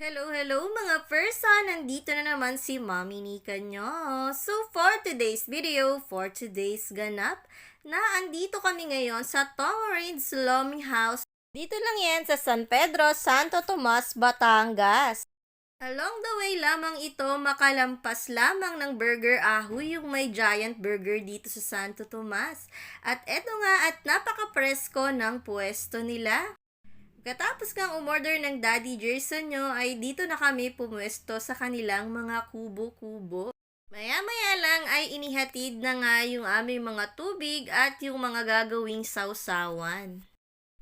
Hello, hello mga person! Nandito na naman si Mami Nika nyo. So, for today's video, for today's ganap, na andito kami ngayon sa Tomarins Lomi House. Dito lang yan sa San Pedro, Santo Tomas, Batangas. Along the way lamang ito, makalampas lamang ng Burger Ahu yung may giant burger dito sa Santo Tomas. At eto nga at napaka-presko ng pwesto nila. Katapos kang umorder ng Daddy Jerson nyo, ay dito na kami pumwesto sa kanilang mga kubo-kubo. Maya-maya lang ay inihatid na nga yung aming mga tubig at yung mga gagawing sausawan.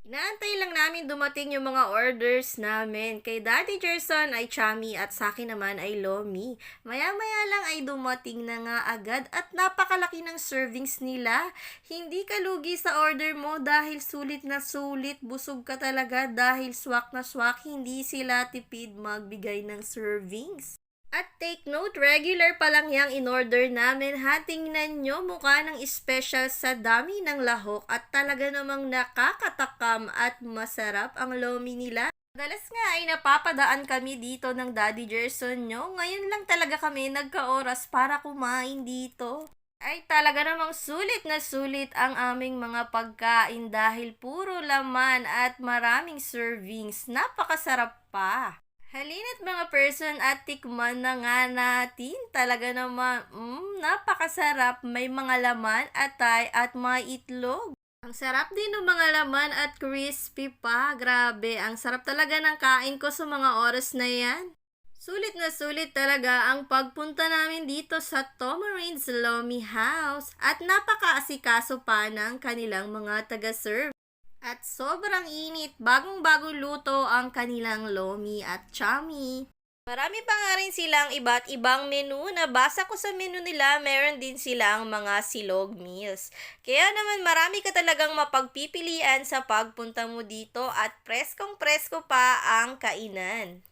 Inaantay lang namin dumating yung mga orders namin. Kay Daddy Jerson ay chami at sa akin naman ay lomi. Maya-maya lang ay dumating na nga agad at napakalaki ng servings nila. Hindi ka lugi sa order mo dahil sulit na sulit. Busog ka talaga dahil swak na swak. Hindi sila tipid magbigay ng servings. At take note, regular pa lang yung in-order namin. Ha, tingnan nyo, mukha ng special sa dami ng lahok at talaga namang nakakatakam at masarap ang lomi nila. Madalas nga ay napapadaan kami dito ng Daddy Gerson nyo. Ngayon lang talaga kami nagka-oras para kumain dito. Ay talaga namang sulit na sulit ang aming mga pagkain dahil puro laman at maraming servings. Napakasarap pa. Halina't mga person at tikman na nga natin. Talaga naman, mm, napakasarap. May mga laman, atay at may itlog. Ang sarap din ng mga laman at crispy pa. Grabe, ang sarap talaga ng kain ko sa mga oras na yan. Sulit na sulit talaga ang pagpunta namin dito sa Tomarins Lomi House at napakaasikaso pa ng kanilang mga taga-serve. At sobrang init, bagong-bagong luto ang kanilang lomi at chami. Marami pa nga rin silang iba't ibang menu. Nabasa ko sa menu nila, meron din silang mga silog meals. Kaya naman marami ka talagang mapagpipilian sa pagpunta mo dito at preskong-presko pa ang kainan.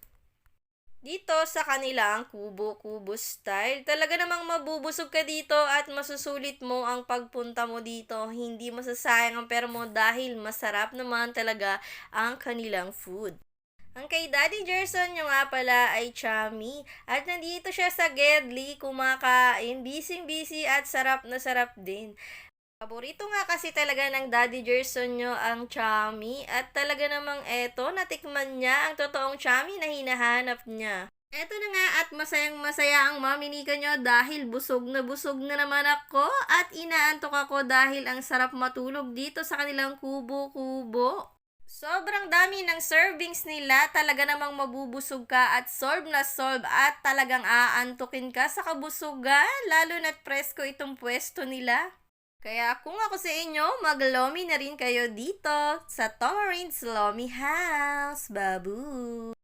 Dito sa kanilang kubo-kubo style, talaga namang mabubusog ka dito at masusulit mo ang pagpunta mo dito. Hindi masasayang ang pera mo dahil masarap naman talaga ang kanilang food. Ang kay Daddy Gerson yung nga pala ay chami at nandito siya sa Gedli kumakain, busy-busy at sarap na sarap din. Paborito nga kasi talaga ng Daddy Gerson nyo ang chami at talaga namang eto, natikman niya ang totoong chami na hinahanap niya. Eto na nga at masayang masaya ang mami Nika nyo dahil busog na busog na naman ako at inaantok ako dahil ang sarap matulog dito sa kanilang kubo-kubo. Sobrang dami ng servings nila, talaga namang mabubusog ka at solve na solve at talagang aantukin ka sa kabusugan, lalo na't presko itong pwesto nila. Kaya kung ako sa inyo, maglomi na rin kayo dito sa Tomarins Lomi House. Babu!